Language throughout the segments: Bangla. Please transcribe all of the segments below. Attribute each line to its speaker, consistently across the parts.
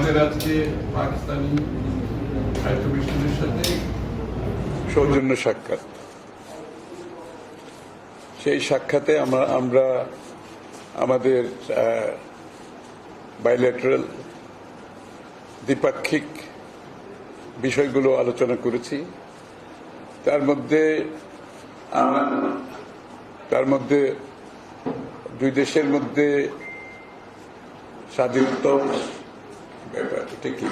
Speaker 1: আমাদের আজকে পাকিস্তানি হাইকমিশনের সাথে
Speaker 2: সৌজন্য সাক্ষাৎ। সেই সাক্ষাতে আমরা আমরা আমাদের বাইলেটারাল দ্বিপাক্ষিক বিষয়গুলো আলোচনা করেছি। তার মধ্যে তার মধ্যে দুই দেশের মধ্যে স্বাধীনতা কি?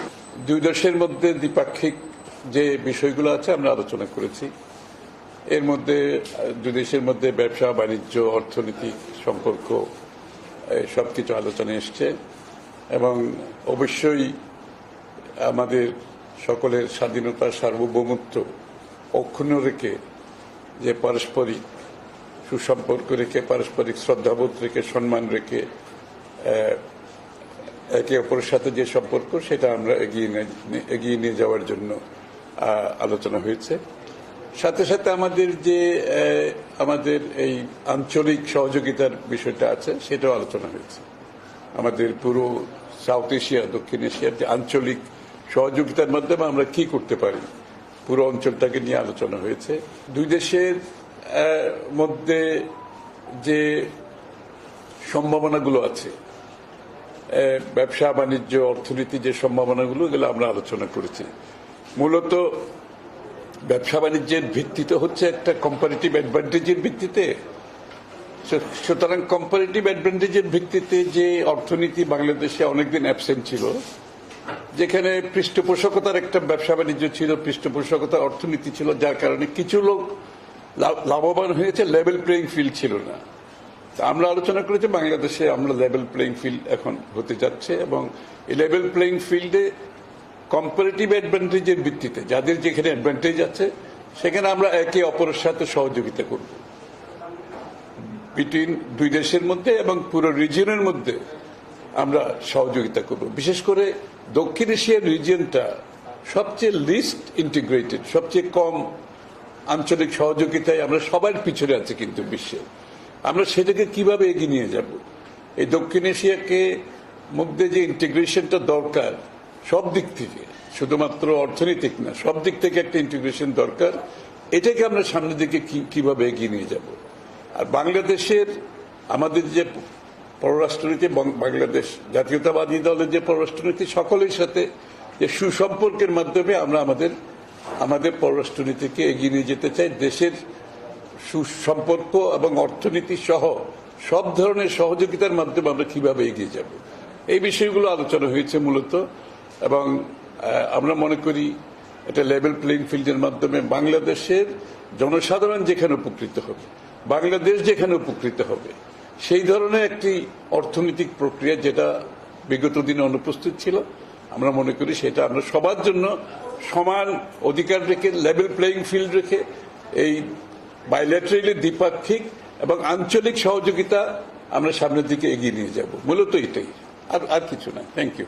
Speaker 2: দুই দেশের মধ্যে দ্বিপাক্ষিক যে বিষয়গুলো আছে আমরা আলোচনা করেছি এর মধ্যে, দুই দেশের মধ্যে ব্যবসা, বাণিজ্য অর্থনৈতিক সম্পর্ক সব কিছু আলোচনায় এসছে এবং অবশ্যই আমাদের সকলের স্বাধীনতা, সার্বভৌমত্ব অক্ষুণ্ণ রেখে যে পারস্পরিক সুসম্পর্ক রেখে, পারস্পরিক শ্রদ্ধাবোধ রেখে, সম্মান রেখে একে অপরের সাথে যে সম্পর্ক, সেটা আমরা এগিয়ে এগিয়ে নিয়ে যাওয়ার জন্য আলোচনা হয়েছে। সাথে সাথে আমাদের যে আমাদের এই আঞ্চলিক সহযোগিতার বিষয়টা আছে, সেটাও আলোচনা হয়েছে। আমাদের পুরো সাউথ এশিয়া, দক্ষিণ এশিয়ার যে আঞ্চলিক সহযোগিতার মাধ্যমে আমরা কি করতে পারি, পুরো অঞ্চলটাকে নিয়ে আলোচনা হয়েছে। দুই দেশের মধ্যে যে সম্ভাবনাগুলো আছে ব্যবসা, বাণিজ্য, অর্থনীতি যে সম্ভাবনাগুলো, এগুলো আমরা আলোচনা করেছি। মূলত ব্যবসা, বাণিজ্যের ভিত্তিতে হচ্ছে একটা কম্পারেটিভ অ্যাডভান্টেজের ভিত্তিতে। সুতরাং কম্পারেটিভ অ্যাডভান্টেজের ভিত্তিতে যে অর্থনীতি বাংলাদেশে অনেকদিন অ্যাবসেন্ট ছিল, যেখানে পৃষ্ঠপোষকতার একটা ব্যবসা, বাণিজ্য ছিল পৃষ্ঠপোষকতার অর্থনীতি ছিল, যার কারণে কিছু লোক লাভ- লাভবান হয়েছে লেভেল প্লেইং ফিল্ড ছিল না। আমরা আলোচনা করেছি, বাংলাদেশে আমরা লেভেল প্লেইং ফিল্ড এখন হতে যাচ্ছে এবং এই লেভেল প্লেইং ফিল্ডে কম্পারেটিভ অ্যাডভান্টেজের ভিত্তিতে, যাদের যেখানে অ্যাডভান্টেজ আছে, সেখানে আমরা একে অপরের সাথে সহযোগিতা করব। বিটুইন দুই দেশের মধ্যে এবং পুরো রিজিয়নের মধ্যে আমরা সহযোগিতা করব। বিশেষ করে দক্ষিণ এশিয়ার রিজিয়নটা সবচেয়ে লিস্ট ইন্টিগ্রেটেড সবচেয়ে কম আঞ্চলিক সহযোগিতায় আমরা সবার পিছনে আছি কিন্তু বিশ্বে। আমরা সেটাকে কীভাবে এগিয়ে নিয়ে যাব? এই দক্ষিণ এশিয়াকে মধ্যে যে ইন্টিগ্রেশনটা দরকার, সব দিক থেকে, শুধুমাত্র অর্থনৈতিক না, সব দিক থেকে একটা ইন্টিগ্রেশন দরকার, এটাকে আমরা সামনের দিকে কীভাবে এগিয়ে নিয়ে যাব? আর বাংলাদেশের, আমাদের যে পররাষ্ট্রনীতি বাংলাদেশ জাতীয়তাবাদী দলের যে পররাষ্ট্রনীতি, সকলের সাথে যে সুসম্পর্কের মাধ্যমে আমরা আমাদের আমাদের পররাষ্ট্রনীতিকে এগিয়ে নিয়ে যেতে চাই, দেশের সুসম্পর্ক এবং অর্থনীতি সহ সব ধরনের সহযোগিতার মাধ্যমে আমরা কীভাবে এগিয়ে যাব? এই বিষয়গুলো আলোচনা হয়েছে মূলত এবং আমরা মনে করি এটা লেভেল প্লেইং ফিল্ডের মাধ্যমে বাংলাদেশের জনসাধারণ যেখানে উপকৃত হবে, বাংলাদেশ যেখানে উপকৃত হবে, সেই ধরনের একটি অর্থনৈতিক প্রক্রিয়া যেটা বিগত দিনে অনুপস্থিত ছিল, আমরা মনে করি সেটা আমরা সবার জন্য সমান অধিকার রেখে লেভেল প্লেইং ফিল্ড রেখে এই বাইলেটারালি দ্বিপাক্ষিক এবং আঞ্চলিক সহযোগিতা আমরা সামনের দিকে এগিয়ে নিয়ে যাব। মূলত এটাই। আর আর কিছু না। Thank you